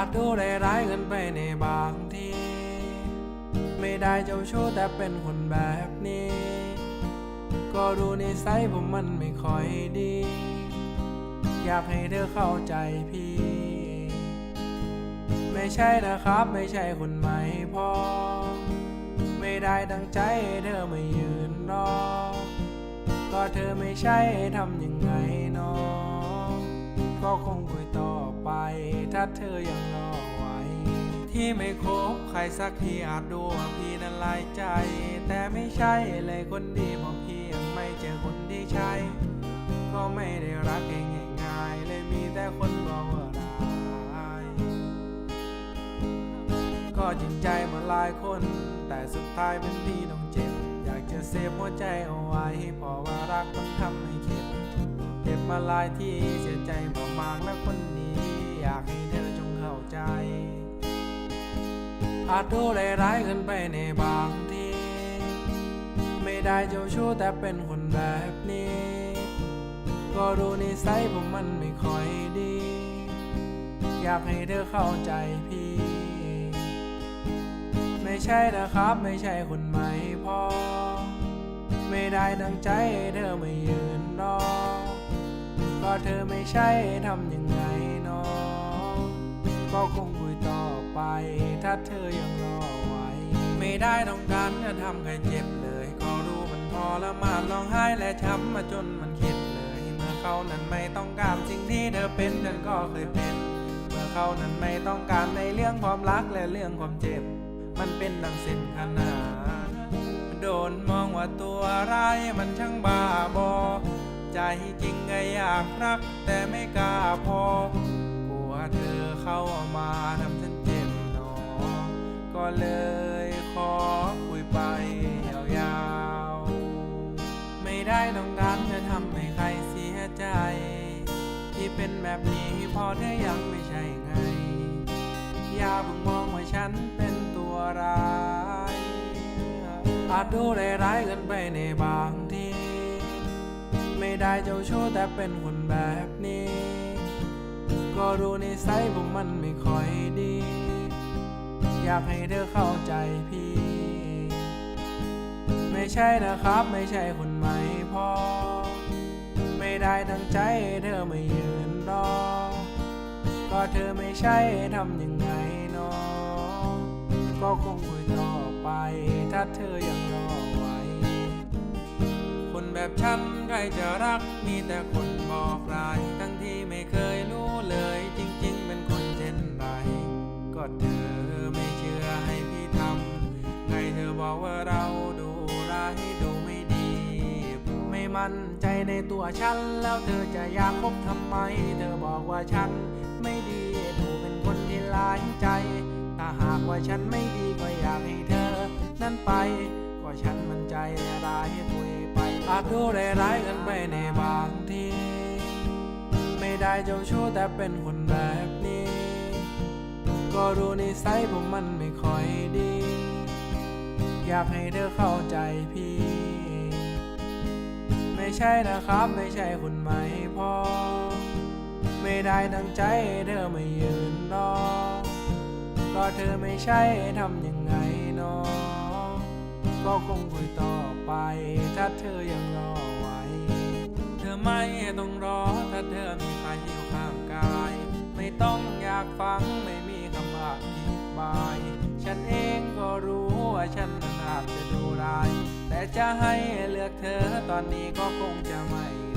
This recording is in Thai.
อาจดูได้ร้ายเกินไปในบางที ไม่ได้เจ้าชู้แต่เป็นคนแบบนี้ ก็ดูนิสัยผมมันไม่ค่อยดี อยากให้เธอเข้าใจพี่ ไม่ใช่นะครับไม่ใช่คนใหม่พอ ไม่ได้ดังใจให้เธอไม่ยืนรอ ก็เธอไม่ใช่ทำยังไงเนอ ก็คงคุยต่อไป ถ้าเธอยังรอไว้ ที่ไม่คบใครสักทีอาจดูว่าพี่นั้นลายใจ แต่ไม่ใช่เลยคนดีเพราะพี่ยังไม่เจอคนที่ใช่ ก็ไม่ได้รักเองง่ายๆเลยมีแต่คนบอกว่าร้าย ก็จริงใจมาหลายคน แต่สุดท้ายเป็นพี่ต้องเจ็บ อยากจะเซฟหัวใจเอาไว้เพราะว่ารักมันทำให้เข็ด จ็บมาหลายที่เสียใจมากๆนะคนนี้ อยากให้เธอจงเข้าใจ อาจดูร้ายเกินไปในบางทีไม่ได้เจ้าชู้แต่เป็นคนแบบนี้ ก็ดูนิสัยผมมันไม่ค่อยดี อยากให้เธอเข้าใจพี่ ไม่ใช่นะครับไม่ใช่คนใหม่พอไม่ได้ดังใจให้เธอไม่ยืนรอ ก็เธอไม่ใช่ทำยังไงเนองก็คงคุยต่อไป ถ้าเธอยังรอไว้ ไม่ได้ต้องการจะทำใครเจ็บเลย ก็รู้มันพอละมานร้องไห้และช้ำมาจนมันเข็ดเลย เมื่อเขานั้นไม่ต้องการสิ่งที่เธอเป็นฉันก็เคยเป็น เมื่อเขานั้นไม่ต้องการในเรื่องความรักและเรื่องความเจ็บ มันเป็นดังเส้นขนานโดนมองว่าตัวร้ายมันช่างบ้าบอ ใจจริงก็อยากรัก แต่ไม่กล้าพอกลัวเธอเข้ามาทำฉันเจ็บหนอ ก็เลยขอคุยไปยาวๆ ไม่ได้ต้องการจะทำให้ใครเสียใจ ที่เป็นแบบนี้พอเธอยังไม่ใช่ไง อย่าเพิ่งมองว่าฉันเป็นตัวร้ายอาจดูได้ร้ายกินไปในบาง ไม่ได้เจ้าชู้แต่เป็นคนแบบนี้ ก็รู้นิสัยผมมันไม่ค่อยดี อยากให้เธอเข้าใจพี่ ไม่ใช่นะครับไม่ใช่คนใหม่พอ ไม่ได้ดังใจเธอไม่ยืนรอ ก็เธอไม่ใช่ทำยังไงเนอก็คงคุยต่อไปถ้าเธอยังรอ แบบฉันใครจะรักมีแต่คนบอกร้ายทั้งที่ไม่เคยรู้เลยจริง ๆ เป็นคนเช่นไร ก็เธอไม่เชื่อให้พี่ทำไงเธอบอกว่าเราดูร้ายดูไม่ดี ไม่มั่นใจในตัวฉัน แล้วเธอจะอยากคบทำไม เธอบอกว่าฉันไม่ดีดูเป็นคนที่ร้ายใจ ถ้าหากว่าฉันไม่ดีก็อยากให้เธอ นั้นไป ก็ฉันมันใจร้ายคุย อาจดูได้ร้ายเกันไปในบางทีไม่ได้เจ้าชู้แต่เป็นคนแบบนี้ ก็รู้นิสัยผมมันไม่ค่อยดี อยากให้เธอเข้าใจพี่ ไม่ใช่นะครับไม่ใช่คนใหม่พอ ไม่ได้ดังใจเธอไม่ยืนรอ ก็เธอไม่ใช่ทำยังไงเนอ ก็คงคุยต่อไป ถ้าเธอยังรอไว้เธอไม่ต้องรอ ถ้าเธอมีใครอยู่ข้างกาย ไม่ต้องอยากฟังไม่มีคำอธิบาย ฉันเองก็รู้ว่าฉันนั้นอาจจะดูร้าย แต่จะให้เลือกเธอตอนนี้ก็คงจะไม่